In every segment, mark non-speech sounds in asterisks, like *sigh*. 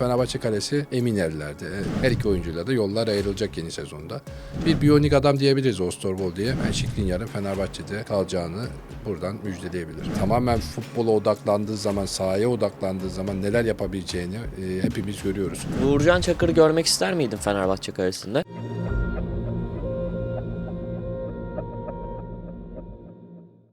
Fenerbahçe kalesi emin ellerde. Her iki oyuncuyla da yollar ayrılacak yeni sezonda. Bir biyonik adam diyebiliriz Ostorbol diye. Ben Şikrinyar'ın Fenerbahçe'de kalacağını buradan müjdeleyebilirim. Tamamen futbola odaklandığı zaman, sahaya odaklandığı zaman neler yapabileceğini e, hepimiz görüyoruz. Uğurcan Çakır'ı görmek ister miydin Fenerbahçe karesinde?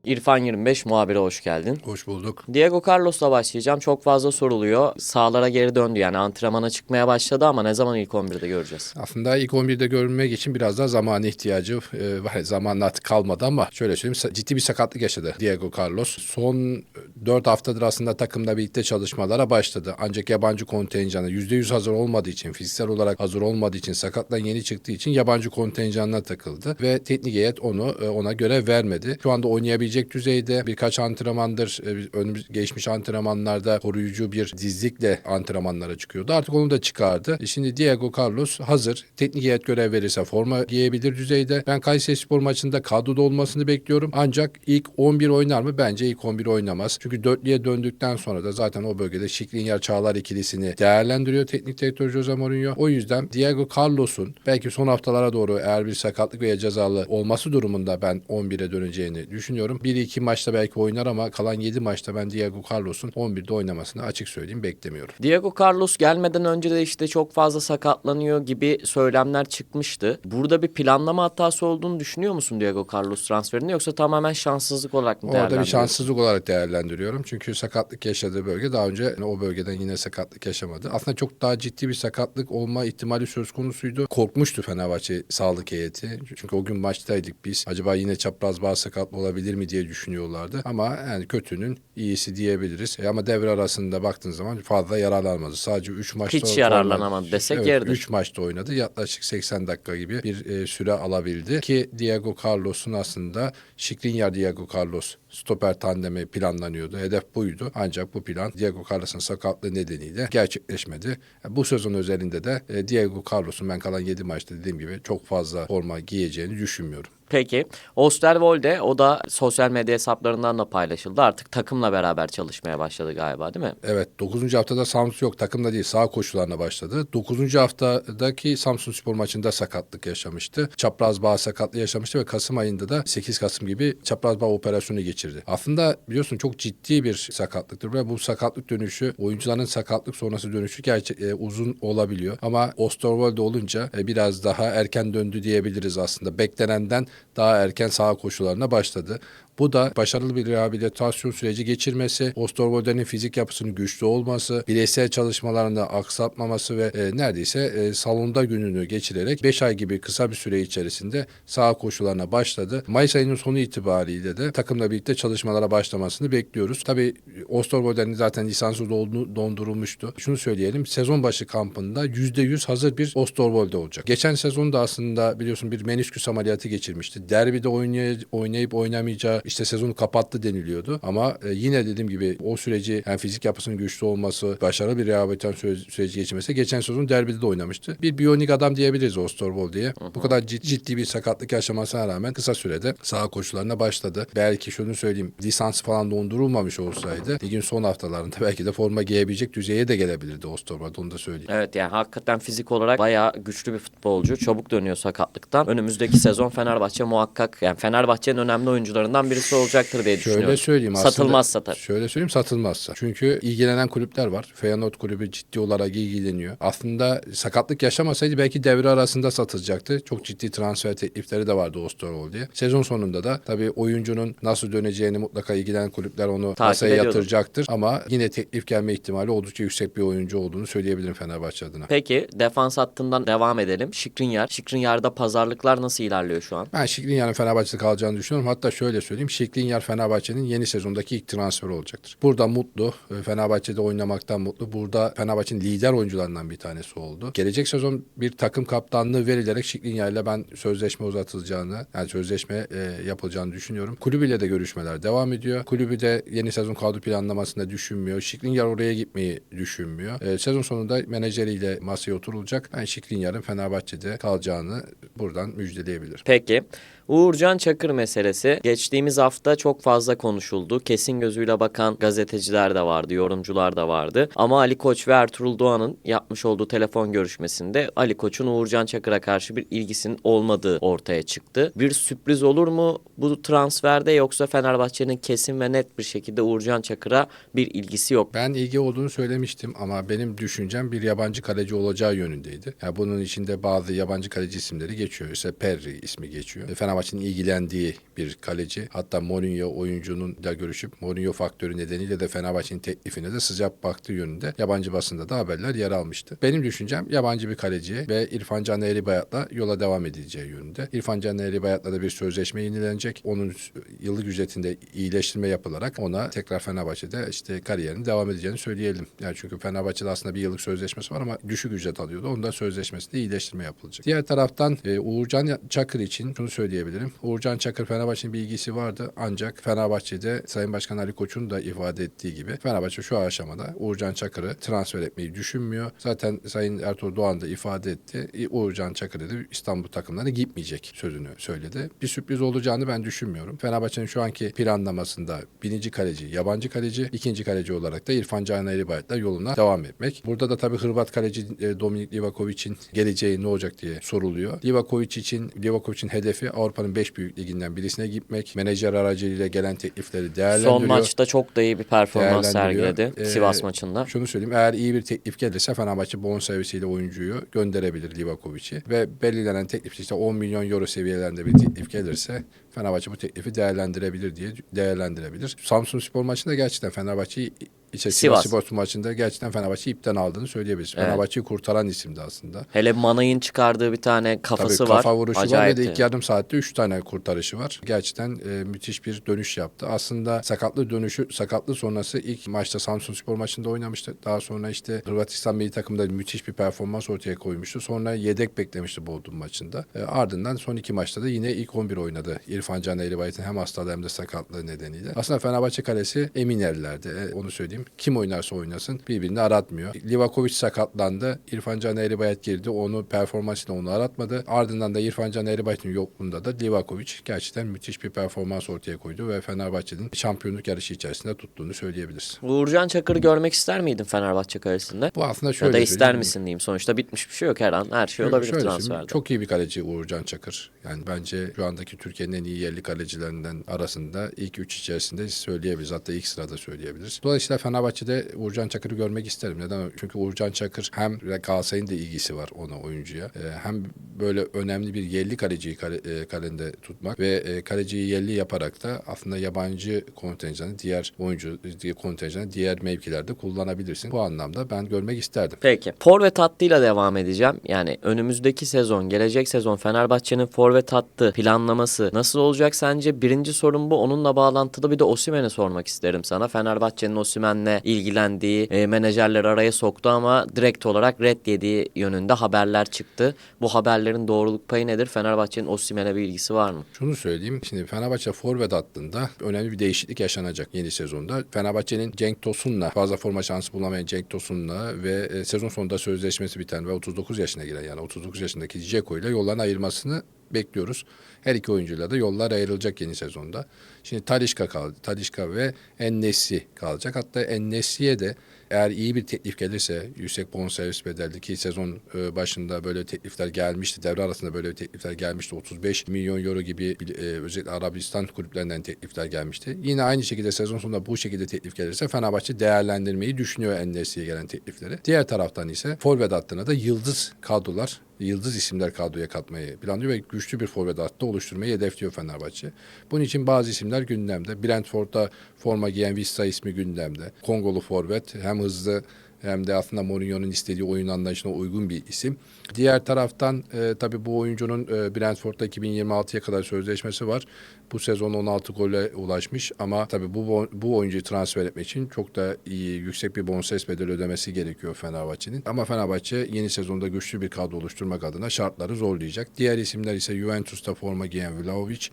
İrfan 25 muhabire hoş geldin. Hoş bulduk. Diego Carlos'la başlayacağım. Çok fazla soruluyor. Sahalara geri döndü yani antrenmana çıkmaya başladı ama ne zaman ilk 11'de göreceğiz? Aslında ilk 11'de görünmek için biraz daha zamana ihtiyacı e, var. Zaman artık kalmadı ama şöyle söyleyeyim ciddi bir sakatlık yaşadı Diego Carlos. Son 4 haftadır aslında takımla birlikte çalışmalara başladı. Ancak yabancı kontenjanı %100 hazır olmadığı için, fiziksel olarak hazır olmadığı için, sakattan yeni çıktığı için yabancı kontenjanına takıldı. Ve teknik heyet onu e, ona görev vermedi. Şu anda oynayabilecek düzeyde birkaç antrenmandır, e, önümüz geçmiş antrenmanlarda koruyucu bir dizlikle antrenmanlara çıkıyordu. Artık onu da çıkardı. E, Şimdi Diego Carlos hazır. Teknik heyet görev verirse forma giyebilir düzeyde. Ben Kayseri Spor maçında kadroda olmasını bekliyorum. Ancak ilk 11 oynar mı? Bence ilk 11 oynamaz. Çünkü dörtlüye döndükten sonra da zaten o bölgede Şikrinyar Çağlar ikilisini değerlendiriyor teknik direktör Jose Mourinho. O yüzden Diego Carlos'un belki son haftalara doğru eğer bir sakatlık veya cezalı olması durumunda ben 11'e döneceğini düşünüyorum. 1-2 maçta belki oynar ama kalan 7 maçta ben Diego Carlos'un 11'de oynamasını açık söyleyeyim beklemiyorum. Diego Carlos gelmeden önce de işte çok fazla sakatlanıyor gibi söylemler çıkmıştı. Burada bir planlama hatası olduğunu düşünüyor musun Diego Carlos transferinde yoksa tamamen şanssızlık olarak mı Orada bir şanssızlık olarak değerlendiriyorum. Çünkü sakatlık yaşadığı bölge daha önce o bölgeden yine sakatlık yaşamadı. Aslında çok daha ciddi bir sakatlık olma ihtimali söz konusuydu. Korkmuştu Fenerbahçe sağlık heyeti. Çünkü o gün maçtaydık biz. Acaba yine çapraz bağ sakatlığı olabilir mi diye düşünüyorlardı. Ama yani kötünün iyisi diyebiliriz. E ama devre arasında baktığın zaman fazla yararlanmadı. Sadece 3 maçta Hiç yararlanamadı desek evet, yeridir. 3 maçta oynadı. Yaklaşık 80 dakika gibi bir e, süre alabildi. Ki Diego Carlos'un aslında Skriniar Diego Carlos stoper tandemi planlanıyordu. Hedef buydu. Ancak bu plan Diego Carlos'un sakatlığı nedeniyle gerçekleşmedi. E, Bu sezon özelinde de e, Diego Carlos'un ben kalan 7 maçta dediğim gibi çok fazla forma giyeceğini düşünmüyorum. Peki. Osterwolde o da sosyal medya hesaplarından da paylaşıldı. Artık takımla beraber çalışmaya başladı galiba değil mi? Evet 9. haftada Samsun yok takımda değil sağ koşularına başladı. 9. haftadaki Samsun Spor maçında sakatlık yaşamıştı. Çapraz bağ sakatlığı yaşamıştı ve Kasım ayında da 8 Kasım gibi çapraz bağ operasyonu geçirdi. Aslında biliyorsun çok ciddi bir sakatlıktır ve bu sakatlık dönüşü oyuncuların sakatlık sonrası dönüşü gerçek e, uzun olabiliyor. Ama Osterwolde olunca e, biraz daha erken döndü diyebiliriz aslında. Beklenenden daha erken sağ koşularına başladı. Bu da başarılı bir rehabilitasyon süreci geçirmesi, Osterwolde'nin fizik yapısının güçlü olması, bireysel çalışmalarında aksatmaması ve e, neredeyse e, salonda gününü geçirerek 5 ay gibi kısa bir süre içerisinde sağ koşularına başladı. Mayıs ayının sonu itibariyle de takımla birlikte çalışmalara başlamasını bekliyoruz. Tabii Osterwolde'nin zaten lisansı dondurulmuştu. Şunu söyleyelim, sezon başı kampında %100 hazır bir Osterwolde olacak. Geçen sezonda aslında biliyorsun bir menisküs ameliyatı geçirmişti. Derbide oynay- oynayıp oynamayacağı işte sezonu kapattı deniliyordu. Ama e, yine dediğim gibi o süreci yani fizik yapısının güçlü olması, başarılı bir rehabilitasyon süre- süreci geçirmesi geçen sezon derbide de oynamıştı. Bir biyonik adam diyebiliriz Osterwold diye. Bu kadar cid- ciddi bir sakatlık yaşamasına rağmen kısa sürede sağ koşularına başladı. Belki şunu söyleyeyim lisans falan dondurulmamış olsaydı ligin son haftalarında belki de forma giyebilecek düzeye de gelebilirdi Osterwold onu da söyleyeyim. Evet yani hakikaten fizik olarak bayağı güçlü bir futbolcu. Çabuk dönüyor sakatlıktan. Önümüzdeki sezon Fenerbahçe muhakkak yani Fenerbahçe'nin önemli oyuncularından birisi olacaktır diye düşünüyorum. Şöyle söyleyeyim aslında. Satılmazsa tabii. Şöyle söyleyeyim satılmazsa. Çünkü ilgilenen kulüpler var. Feyenoord kulübü ciddi olarak ilgileniyor. Aslında sakatlık yaşamasaydı belki devre arasında satılacaktı. Çok ciddi transfer teklifleri de vardı Osterwolde diye. Sezon sonunda da tabii oyuncunun nasıl döneceğini mutlaka ilgilenen kulüpler onu Takip masaya ediyordur. yatıracaktır. Ama yine teklif gelme ihtimali oldukça yüksek bir oyuncu olduğunu söyleyebilirim Fenerbahçe adına. Peki defans hattından devam edelim. Şikrinyar. Şikrinyar'da pazarlıklar nasıl ilerliyor şu an? Ben Şikrinyar'ın Fenerbahçe'de kalacağını düşünüyorum. Hatta şöyle söyleyeyim. Şikrinyar Fenerbahçe'nin yeni sezondaki ilk transferi olacaktır. Burada mutlu. e, Fenerbahçe'de oynamaktan mutlu. Burada Fenerbahçe'nin lider oyuncularından bir tanesi oldu. Gelecek sezon bir takım kaptanlığı verilerek Şikrinyar ile ben sözleşme uzatılacağını, yani sözleşme e, yapılacağını düşünüyorum. Kulübüyle de görüşmeler devam ediyor. Kulübü de yeni sezon kadro planlamasında düşünmüyor. Şikrinyar oraya gitmeyi düşünmüyor. E, sezon sonunda menajeriyle masaya oturulacak. Ben Şikrinyar'ın Fenerbahçe'de kalacağını buradan müjdeleyebilirim. Peki. Uğurcan Çakır meselesi geçtiğimiz hafta çok fazla konuşuldu. Kesin gözüyle bakan gazeteciler de vardı, yorumcular da vardı. Ama Ali Koç ve Ertuğrul Doğan'ın yapmış olduğu telefon görüşmesinde Ali Koç'un Uğurcan Çakır'a karşı bir ilgisinin olmadığı ortaya çıktı. Bir sürpriz olur mu bu transferde yoksa Fenerbahçe'nin kesin ve net bir şekilde Uğurcan Çakır'a bir ilgisi yok. Ben ilgi olduğunu söylemiştim ama benim düşüncem bir yabancı kaleci olacağı yönündeydi. Yani bunun içinde bazı yabancı kaleci isimleri geçiyor. İşte Perry ismi geçiyor. Fenerbahçe'nin ilgilendiği bir kaleci. Hatta Mourinho oyuncunun da görüşüp Mourinho faktörü nedeniyle de Fenerbahçe'nin teklifine de sıcak baktığı yönünde yabancı basında da haberler yer almıştı. Benim düşüncem yabancı bir kaleciye ve İrfan Can Eğribayat'la yola devam edileceği yönünde. İrfan Can Eğribayat'la da bir sözleşme yenilenecek. Onun yıllık ücretinde iyileştirme yapılarak ona tekrar Fenerbahçe'de işte kariyerini devam edeceğini söyleyelim. Yani çünkü Fenerbahçe'de aslında bir yıllık sözleşmesi var ama düşük ücret alıyordu. Onda sözleşmesinde iyileştirme yapılacak. Diğer taraftan e, Uğurcan Çakır için şunu söyleyebilirim. Uğurcan Çakır Fenerbahçe'nin bir ilgisi vardı ancak Fenerbahçe'de Sayın Başkan Ali Koç'un da ifade ettiği gibi Fenerbahçe şu aşamada Uğurcan Çakır'ı transfer etmeyi düşünmüyor. Zaten Sayın Ertuğrul Doğan da ifade etti. E, Uğurcan Çakır dedi İstanbul takımlarına gitmeyecek sözünü söyledi. Bir sürpriz olacağını ben düşünmüyorum. Fenerbahçe'nin şu anki planlamasında birinci kaleci, yabancı kaleci, ikinci kaleci olarak da İrfan Can Eğribayat'la yoluna devam etmek. Burada da tabii Hırvat kaleci e, Dominik Livakovic'in geleceği ne olacak diye soruluyor. Livakovic için Livakovic'in hedefi Avrupa'nın 5 büyük liginden birisine gitmek. Menajer aracılığıyla gelen teklifleri değerlendiriyor. Son maçta çok da iyi bir performans sergiledi Ee, Sivas maçında. Şunu söyleyeyim eğer iyi bir teklif gelirse Fenerbahçe bonservisiyle oyuncuyu gönderebilir Livakovic'i ve belirlenen teklif işte 10 milyon euro seviyelerinde bir teklif gelirse Fenerbahçe bu teklifi değerlendirebilir diye değerlendirebilir. Samsun Spor maçında gerçekten Fenerbahçe'yi işte Sivas. Sivas maçında gerçekten Fenerbahçe'yi ipten aldığını söyleyebiliriz. Evet. Fenerbahçe'yi kurtaran isimdi aslında. Hele Manay'ın çıkardığı bir tane kafası Tabii var. kafa vuruşu var ve Acayipti. de ilk yarım saatte 3 tane kurtarışı var. Gerçekten e, müthiş bir dönüş yaptı. Aslında sakatlı dönüşü, sakatlı sonrası ilk maçta Samsun Spor maçında oynamıştı. Daha sonra işte Hırvatistan milli takımda müthiş bir performans ortaya koymuştu. Sonra yedek beklemişti Bodrum maçında. E, ardından son iki maçta da yine ilk 11 oynadı. İrfan Can Eğribayit'in hem hastalığı hem de sakatlığı nedeniyle. Aslında Fenerbahçe kalesi emin ellerde. E, onu söyleyeyim. Kim oynarsa oynasın birbirini aratmıyor. Livakovic sakatlandı. İrfan Can Eğribayat girdi. Onu performansıyla onu aratmadı. Ardından da İrfan Can Eğribayat'ın yokluğunda da Livakovic gerçekten müthiş bir performans ortaya koydu ve Fenerbahçe'nin şampiyonluk yarışı içerisinde tuttuğunu söyleyebiliriz. Uğurcan Çakır'ı görmek ister miydin Fenerbahçe karesinde? Bu aslında Ya şöyle da ister misin diyeyim. Sonuçta bitmiş bir şey yok her an. Her şey Şöyle- olabilir şöyle transferde. Çok iyi bir kaleci Uğurcan Çakır. Yani bence şu andaki Türkiye'nin en iyi yerli kalecilerinden arasında ilk üç içerisinde söyleyebiliriz. Hatta ilk sırada söyleyebiliriz. Dolayısıyla Fenerbahçe'de Uğurcan Çakır'ı görmek isterim. Neden? Çünkü Uğurcan Çakır hem Galatasaray'ın da ilgisi var ona oyuncuya. Ee, hem böyle önemli bir yerli kaleciyi kale, e, kalende tutmak ve e, kaleciyi yerli yaparak da aslında yabancı kontenjanı diğer oyuncu kontenjanı diğer mevkilerde kullanabilirsin. Bu anlamda ben görmek isterdim. Peki. Forvet hattıyla devam edeceğim. Yani önümüzdeki sezon, gelecek sezon Fenerbahçe'nin forvet hattı planlaması nasıl olacak sence? Birinci sorun bu. Onunla bağlantılı bir de Osimhen'i sormak isterim sana. Fenerbahçe'nin Osimhen'le ilgilendiği e, menajerler araya soktu ama direkt olarak red yediği yönünde haberler çıktı. Bu haberlerin doğruluk payı nedir? Fenerbahçe'nin Osimhen'e bir ilgisi var mı? Şunu söyleyeyim. Şimdi Fenerbahçe forvet hattında önemli bir değişiklik yaşanacak yeni sezonda. Fenerbahçe'nin Cenk Tosun'la fazla forma şansı bulamayan Cenk Tosun'la ve e, sezon sonunda sözleşmesi biten ve 39 yaşına giren yani 39 yaşındaki Dzeko ile yolların ayırmasını bekliyoruz. Her iki oyuncuyla da yollar ayrılacak yeni sezonda. Şimdi Talişka kaldı. Talişka ve Ennesi kalacak. Hatta Ennesi'ye de eğer iyi bir teklif gelirse yüksek bonservis bedelli ki sezon e, başında böyle teklifler gelmişti. Devre arasında böyle teklifler gelmişti. 35 milyon euro gibi e, özellikle Arabistan kulüplerinden teklifler gelmişti. Yine aynı şekilde sezon sonunda bu şekilde teklif gelirse Fenerbahçe değerlendirmeyi düşünüyor Ennesi'ye gelen teklifleri. Diğer taraftan ise forvet hattına da yıldız kadrolar yıldız isimler kadroya katmayı planlıyor ve güçlü bir forvet hattı oluşturmayı hedefliyor Fenerbahçe. Bunun için bazı isimler gündemde. Brentford'da forma giyen Vista ismi gündemde. Kongolu forvet hem hızlı hem de aslında Mourinho'nun istediği oyun anlayışına uygun bir isim. Diğer taraftan e, tabii bu oyuncunun e, Brentford'da 2026'ya kadar sözleşmesi var. Bu sezon 16 gole ulaşmış ama tabii bu bu oyuncuyu transfer etmek için çok da iyi yüksek bir bonservis bedeli ödemesi gerekiyor Fenerbahçe'nin. Ama Fenerbahçe yeni sezonda güçlü bir kadro oluşturmak adına şartları zorlayacak. Diğer isimler ise Juventus'ta forma giyen Vlahovic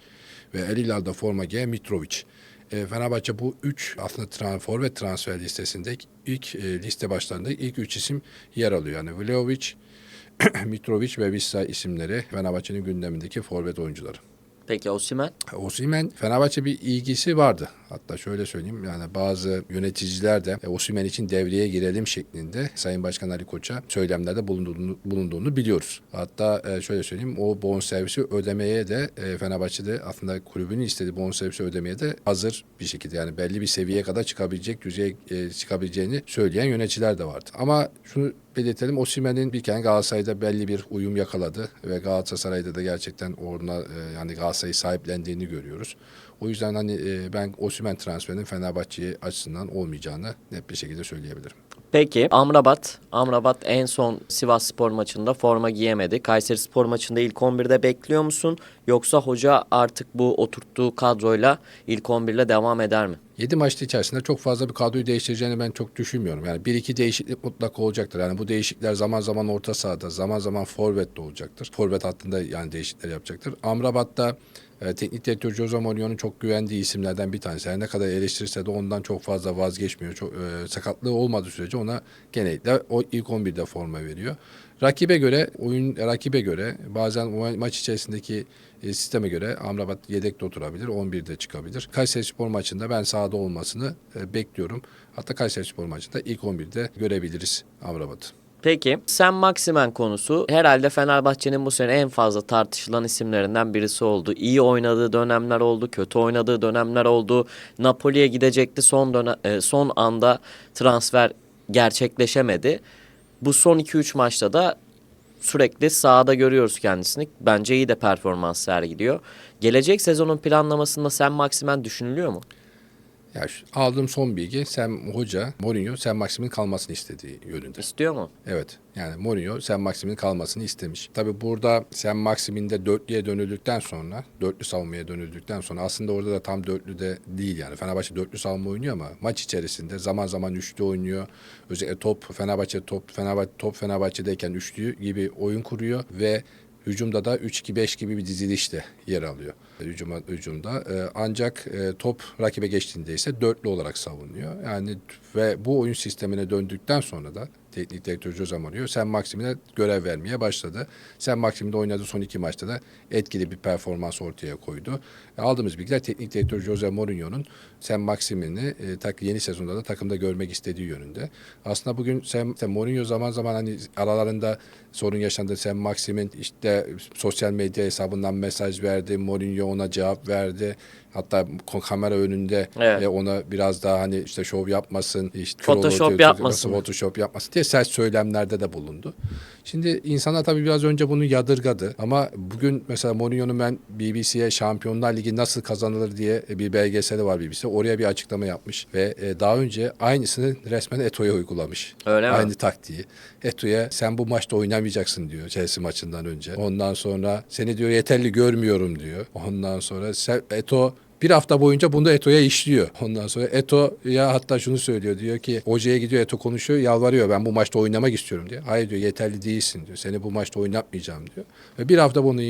ve El Hilal'da forma giyen Mitrovic. E, Fenerbahçe bu üç aslında tran, forvet transfer listesinde ilk e, liste başlarında ilk üç isim yer alıyor. Yani Vlahovic, *clears throat* Mitrovic ve Vissa isimleri Fenerbahçe'nin gündemindeki forvet oyuncuları. Peki Osimhen? Osimhen Fenerbahçe bir ilgisi vardı. Hatta şöyle söyleyeyim yani bazı yöneticiler de e, Osimhen için devreye girelim şeklinde Sayın Başkan Ali Koç'a söylemlerde bulunduğunu, bulunduğunu biliyoruz. Hatta e, şöyle söyleyeyim o bonservisi ödemeye de e, Fenerbahçe'de aslında kulübünün istediği bonservisi ödemeye de hazır bir şekilde yani belli bir seviyeye kadar çıkabilecek düzeye e, çıkabileceğini söyleyen yöneticiler de vardı. Ama şunu belirtelim Osimhen'in bir kere Galatasaray'da belli bir uyum yakaladı ve Galatasaray'da da gerçekten orada e, yani Galatasaray'ı sahiplendiğini görüyoruz. O yüzden hani e, ben Osimhen transferinin Fenerbahçe açısından olmayacağını net bir şekilde söyleyebilirim. Peki Amrabat. Amrabat en son Sivas Spor maçında forma giyemedi. Kayseri Spor maçında ilk 11'de bekliyor musun? Yoksa hoca artık bu oturttuğu kadroyla ilk 11'le devam eder mi? 7 maçta içerisinde çok fazla bir kadroyu değiştireceğini ben çok düşünmüyorum. Yani bir iki değişiklik mutlaka olacaktır. Yani bu değişiklikler zaman zaman orta sahada, zaman zaman forvette olacaktır. Forvet hattında yani değişiklikler yapacaktır. Amrabat'ta e, teknik direktör Jose Mourinho'nun çok güvendiği isimlerden bir tanesi. Her ne kadar eleştirirse de ondan çok fazla vazgeçmiyor. Çok, e, sakatlığı olmadığı sürece ona genellikle o ilk 11'de forma veriyor. Rakibe göre, oyun rakibe göre bazen ma- maç içerisindeki e, sisteme göre Amrabat yedekte oturabilir, 11'de çıkabilir. Kayseri Spor maçında ben sahada olmasını e, bekliyorum. Hatta Kayseri Spor maçında ilk 11'de görebiliriz Amrabat'ı. Peki Sen Maximen konusu herhalde Fenerbahçe'nin bu sene en fazla tartışılan isimlerinden birisi oldu. İyi oynadığı dönemler oldu, kötü oynadığı dönemler oldu. Napoli'ye gidecekti son dönem, e, son anda transfer gerçekleşemedi. Bu son 2-3 maçta da sürekli sahada görüyoruz kendisini. Bence iyi de performans sergiliyor. Gelecek sezonun planlamasında Sen Maximen düşünülüyor mu? Ya şu, aldığım son bilgi Sam Hoca, Mourinho Sam Maxim'in kalmasını istediği yönünde. İstiyor mu? Evet. Yani Mourinho Sam Maxim'in kalmasını istemiş. Tabii burada Sam Maxim'in de dörtlüye dönüldükten sonra, dörtlü savunmaya dönüldükten sonra aslında orada da tam dörtlü de değil yani. Fenerbahçe dörtlü savunma oynuyor ama maç içerisinde zaman zaman üçlü oynuyor. Özellikle top Fenerbahçe top Fenerbahçe top Fenerbahçe'deyken üçlü gibi oyun kuruyor ve Hücumda da 3-2-5 gibi bir dizilişte yer alıyor. Hücuma, hücumda. Ee, ancak e, top rakibe geçtiğinde ise dörtlü olarak savunuyor. Yani ve bu oyun sistemine döndükten sonra da teknik direktör Jose Mourinho Sen Maxim'ine görev vermeye başladı. Sen Maxim'de oynadığı son iki maçta da etkili bir performans ortaya koydu. E, aldığımız bilgiler teknik direktör Jose Mourinho'nun Sen Maxim'ini e, tak, yeni sezonda da takımda görmek istediği yönünde. Aslında bugün Sen, Sen Mourinho zaman zaman hani aralarında sorun yaşandı. Sen Maxim'in işte sosyal medya hesabından mesaj verdi. Mourinho ona cevap verdi. Hatta kamera önünde Evet. e, ona biraz daha hani işte şov yapmasın, işte Photoshop yapmasın. Photoshop yapmasın diye sert söylemlerde de bulundu. Şimdi insanlar tabii biraz önce bunu yadırgadı ama bugün mesela Mourinho'nun ben BBC'ye Şampiyonlar Ligi nasıl kazanılır diye bir belgeseli var BBC. Oraya bir açıklama yapmış ve e, daha önce aynısını resmen Eto'ya uygulamış. Öyle mi? Aynı taktiği. Eto'ya sen bu maçta oynamayacaksın diyor Chelsea maçından önce. Ondan sonra seni diyor yeterli görmüyorum diyor. Ondan sonra Eto bir hafta boyunca bunu Eto'ya işliyor. Ondan sonra Eto ya hatta şunu söylüyor diyor ki hocaya gidiyor Eto konuşuyor yalvarıyor ben bu maçta oynamak istiyorum diyor. Hayır diyor yeterli değilsin diyor. Seni bu maçta oynatmayacağım diyor. Ve bir hafta bunu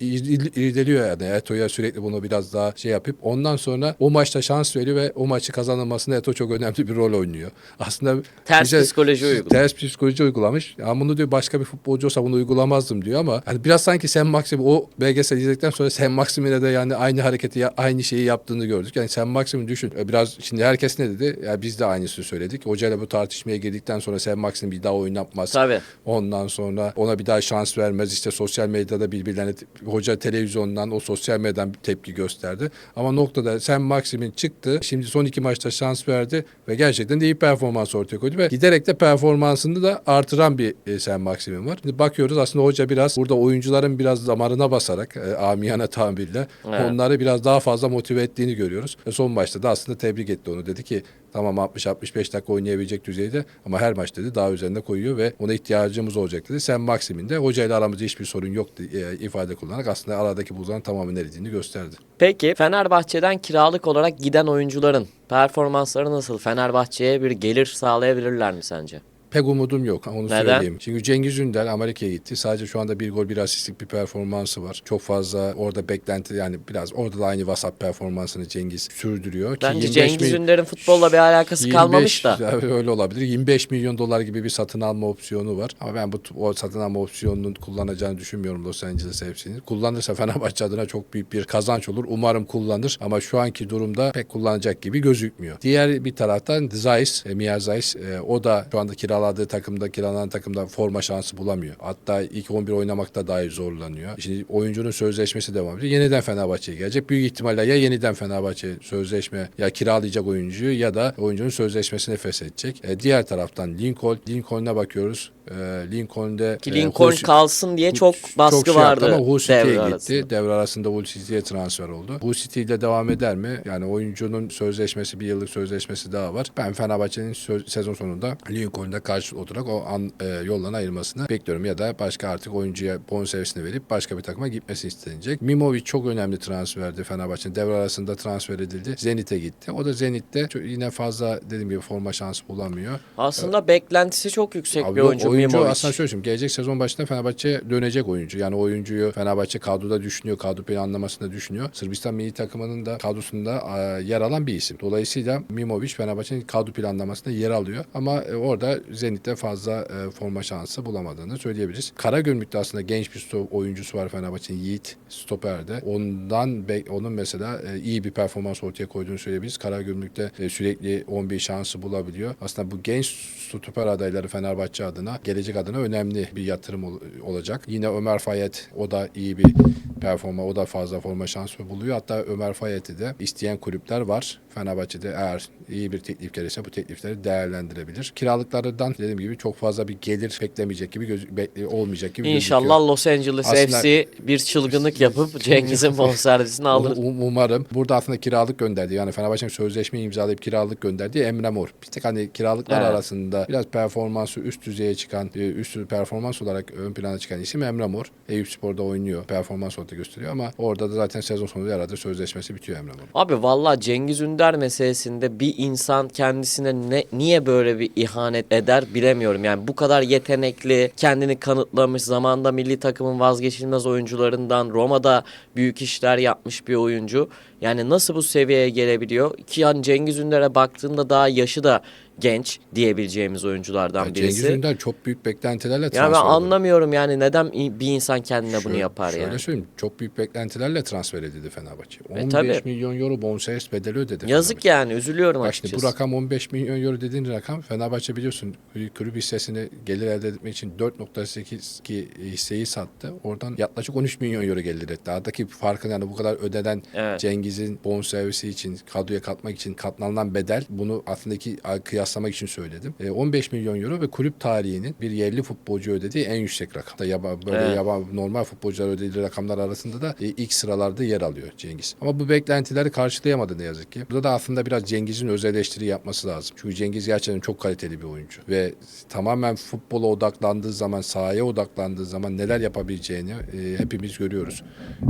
irdeliyor yani Eto'ya sürekli bunu biraz daha şey yapıp ondan sonra o maçta şans veriyor ve o maçı kazanılmasında Eto çok önemli bir rol oynuyor. Aslında Ters bize- psikoloji uyguluyor. Ters psikoloji uygulamış. Ya bunu diyor başka bir futbolcu olsa bunu uygulamazdım diyor ama hani biraz sanki Sen Maxim o belgesel izledikten sonra Sen Maxim'ine de yani aynı hareketi ya- aynı şeyi yaptığını gördük. Yani Sen Maxim'i düşün. E, Biraz şimdi herkes ne dedi? Ya biz de aynısını söyledik. Hocayla bu tartışmaya girdikten sonra Sen Maxim bir daha oynatmaz. Tabii. Ondan sonra ona bir daha şans vermez. İşte sosyal medyada birbirlerine hoca televizyondan o sosyal medyadan tepki gösterdi. Ama noktada Sen Maxim'in çıktı. Şimdi son iki maçta şans verdi ve gerçekten de iyi performans ortaya koydu ve giderek de performansını da artıran bir e, Sen Maxim'in var. Şimdi bakıyoruz aslında hoca biraz burada oyuncuların biraz damarına basarak e, amiyane tabirle Evet. onları biraz daha fazla motive ettiğini görüyoruz. Ve son maçta da aslında tebrik etti onu. Dedi ki tamam 60-65 dakika oynayabilecek düzeyde ama her maç dedi daha üzerinde koyuyor ve ona ihtiyacımız olacak dedi. Sen Maxim'in de hocayla aramızda hiçbir sorun yok e, ifade kullanarak aslında aradaki buzların tamamen eridiğini gösterdi. Peki Fenerbahçe'den kiralık olarak giden oyuncuların performansları nasıl? Fenerbahçe'ye bir gelir sağlayabilirler mi sence? Pek umudum yok onu Neden? söyleyeyim. Çünkü Cengiz Ünder Amerika'ya gitti. Sadece şu anda bir gol bir asistlik bir performansı var. Çok fazla orada beklenti yani biraz orada da aynı vasat performansını Cengiz sürdürüyor. Ki Bence 25 Cengiz Ünder'in futbolla bir alakası 25 kalmamış da. Öyle olabilir. 25 milyon dolar gibi bir satın alma opsiyonu var. Ama ben bu o satın alma opsiyonunun kullanacağını düşünmüyorum Los Angeles FC'nin. Kullanırsa Fenerbahçe adına çok büyük bir kazanç olur. Umarım kullanır ama şu anki durumda pek kullanacak gibi gözükmüyor. Diğer bir taraftan Zeiss, Mia Zeiss o da şu anda kiraladığı takımda, kiralanan takımda forma şansı bulamıyor. Hatta ilk 11 oynamakta dahi zorlanıyor. Şimdi oyuncunun sözleşmesi devam ediyor. Yeniden Fenerbahçe'ye gelecek. Büyük ihtimalle ya yeniden Fenerbahçe sözleşme ya kiralayacak oyuncuyu ya da oyuncunun sözleşmesini feshedecek. E, diğer taraftan Lincoln, Lincoln'a bakıyoruz. E, Lincoln'de Ki e, Lincoln Hus- kalsın diye çok baskı şey yaptı vardı ama Hull City'ye devre gitti. arasında. Devre arasında Hull City'ye transfer oldu. Hull City ile devam eder mi? Yani oyuncunun sözleşmesi bir yıllık sözleşmesi daha var. Ben Fenerbahçe'nin söz- sezon sonunda Lincoln'da karşı olarak o an e, yoldan ayırmasını bekliyorum ya da başka artık oyuncuya bonservisini verip başka bir takıma gitmesi istenecek. Mimovic çok önemli transferdi Fenerbahçe'nin. Devre arasında transfer edildi. Zenit'e gitti. O da Zenit'te çok- yine fazla dediğim gibi forma şansı bulamıyor. Aslında beklentisi çok yüksek Abi bir yok, oyuncu, oyuncu Mimovic. aslında şöyle söyleyeyim. Gelecek sezon başında Fenerbahçe dönecek oyuncu. Yani oyuncuyu Fenerbahçe kadroda düşünüyor. Kadro planlamasında düşünüyor. Sırbistan milli takımının da kadrosunda e, yer alan bir isim. Dolayısıyla Mimovic Fenerbahçe'nin kadro planlamasında yer alıyor. Ama e, orada Zenit'te fazla e, forma şansı bulamadığını söyleyebiliriz. Karagümrük'te aslında genç bir sto- oyuncusu var Fenerbahçe'nin Yiğit Stoper'de. Ondan onun mesela iyi bir performans ortaya koyduğunu söyleyebiliriz. Karagümrük'te sürekli 11 şansı bulabiliyor. Aslında bu genç stoper adayları Fenerbahçe adına, gelecek adına önemli bir yatırım ol- olacak. Yine Ömer Fayet o da iyi bir performa, o da fazla forma şansı buluyor. Hatta Ömer Fayet'i de isteyen kulüpler var. Fenerbahçe'de eğer iyi bir teklif gelirse bu teklifleri değerlendirebilir. Kiralıklardan dediğim gibi çok fazla bir gelir beklemeyecek gibi bekle- olmayacak gibi İnşallah gözüküyor. Los Angeles Aslında- FC bir çılgınlık yapıp *laughs* Cengiz'in bonservisini alır. Um- Umarım. Burada aslında kiralık gönderdi. Yani Fenerbahçe'nin sözleşme imzalayıp kiralık gönderdi. Emre Mor. Bir tek hani kiralıklar Evet. arasında biraz performansı üst düzeye çıkan, e, üst performans olarak ön plana çıkan isim Emre Mor. Eyüp Spor'da oynuyor. Performans orada gösteriyor ama orada da zaten sezon sonunda herhalde sözleşmesi bitiyor Emre Mor. Abi valla Cengiz Ünder meselesinde bir insan kendisine ne, niye böyle bir ihanet eder bilemiyorum. Yani bu kadar yetenekli, kendini kanıtlamış, zamanda milli takımın vazgeçilmez oyuncularından Roma'da büyük işler yapmış bir oyuncu. Yani nasıl bu seviyeye gelebiliyor? Ki yani Cengiz Ünder'e baktığında daha yaşı da genç diyebileceğimiz oyunculardan Yani birisi. Cengiz Ünder çok büyük beklentilerle Ya transfer ben oldu. anlamıyorum yani neden bir insan kendine bunu Şöyle- yapar şöyle yani. söyleyeyim. Çok büyük beklentilerle transfer edildi Fenerbahçe. 15 E, tabii. milyon euro bonservis bedeli ödedi. Yazık Fenerbahçe. yani üzülüyorum Bak şimdi açıkçası. bu rakam 15 milyon euro dediğin rakam Fenerbahçe biliyorsun kulüp hissesini gelir elde etmek için 4.8 ki hisseyi sattı. Oradan yaklaşık 13 milyon euro gelir etti. Aradaki farkın yani bu kadar ödenen Evet. Cengiz'in bonservisi için kadroya katmak için katlanılan bedel bunu aslında ki kıyaslamak için söyledim. E, 15 milyon euro ve kulüp tarihinin bir yerli futbolcu ödediği en yüksek rakam. Da yaba, böyle Evet. yaba, normal futbolcular ödediği rakamlar arasında da e, ilk sıralarda yer alıyor Cengiz. Ama bu beklentileri karşılayamadı ne yazık ki. Burada da aslında biraz Cengiz'in öz eleştiri yapması lazım. Çünkü Cengiz gerçekten çok kaliteli bir oyuncu ve tamamen futbola odaklandığı zaman, sahaya odaklandığı zaman neler yapabileceğini e, hepimiz görüyoruz.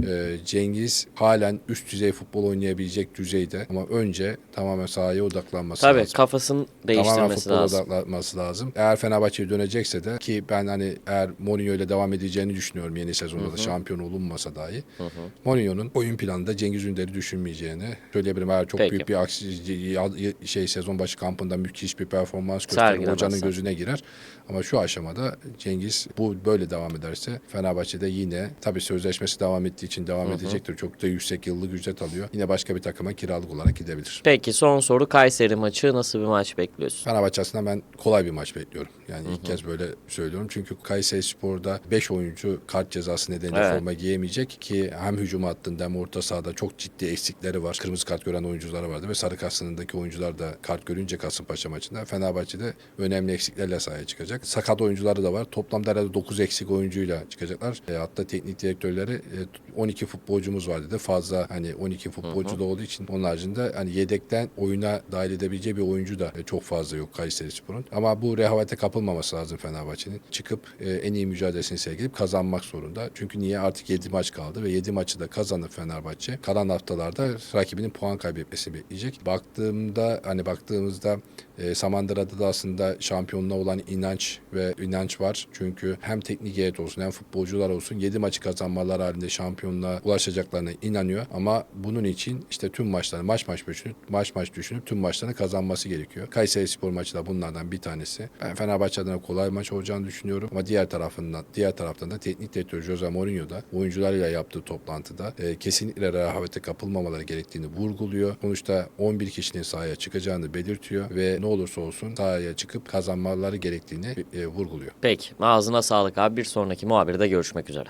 E, Cengiz halen üst düzey futbol oynayabilecek düzeyde ama önce tamamen sahaya odaklanması Tabii lazım. kafasını Tamamen değiştirmesi futbola lazım. odaklanması lazım. Eğer Fenerbahçe'ye dönecekse de ki ben hani eğer Mourinho ile devam edeceğini düşünüyorum yeni sezonda da şampiyon olunmasa dahi. Mourinho'nun oyun planında Cengiz Ünder'i düşünmeyeceğini söyleyebilirim. Eğer çok Peki. büyük bir aksi şey sezon başı kampında müthiş bir performans gösterir. Hocanın gözüne girer. Ama şu aşamada Cengiz bu böyle devam ederse Fenerbahçe'de yine tabii sözleşmesi devam ettiği için devam edecektir. Çok da yüksek yıllık ücret alıyor. Yine başka bir takıma kiralık olarak gidebilir. Peki son soru Kayseri maçı nasıl bir maç bekliyorsun? Fenerbahçe aslında ben kolay bir maç bekliyorum. Yani ilk kez böyle söylüyorum. Çünkü Kayseri Spor'da 5 oyuncu kart cezası nedeniyle Evet. forma giyemeyecek ki hem hücum hattında hem orta sahada çok ciddi eksikleri var. Kırmızı kart gören oyuncuları vardı ve sarı kart sınırındaki oyuncular da kart görünce Kasımpaşa maçında Fenerbahçe'de önemli eksiklerle sahaya çıkacak. Sakat oyuncuları da var. Toplamda herhalde 9 eksik oyuncuyla çıkacaklar. E, hatta teknik direktörleri e, 12 futbolcumuz var dedi. Fazla hani 12 futbolcu da olduğu için onun haricinde hani yedekten oyuna dahil edebileceği bir oyuncu da e, çok fazla yok Kayseri Spor'un. Ama bu rehavete kapılmaması lazım Fenerbahçe'nin. Çıkıp e, en iyi mücadelesini sergileyip kazanmak zorunda. Çünkü niye artık 7 maç kaldı ve 7 maçı da kazanıp Fenerbahçe kalan haftalarda rakibinin puan kaybetmesini bekleyecek. Baktığımda hani baktığımızda E, Samandıra'da da aslında şampiyonluğa olan inanç ve inanç var. Çünkü hem teknik heyet olsun hem futbolcular olsun 7 maçı kazanmalar halinde şampiyonluğa ulaşacaklarına inanıyor. Ama bunun için işte tüm maçları maç maç düşünüp maç maç düşünüp tüm maçlarını kazanması gerekiyor. Kayseri Spor maçı da bunlardan bir tanesi. Ben Fenerbahçe adına kolay maç olacağını düşünüyorum. Ama diğer tarafından diğer taraftan da teknik direktör Jose Mourinho da oyuncularıyla yaptığı toplantıda e, kesinlikle rehavete kapılmamaları gerektiğini vurguluyor. Sonuçta 11 kişinin sahaya çıkacağını belirtiyor ve ne olursa olsun sahaya çıkıp kazanmaları gerektiğini e, vurguluyor. Peki ağzına sağlık abi bir sonraki muhabirde görüşmek üzere.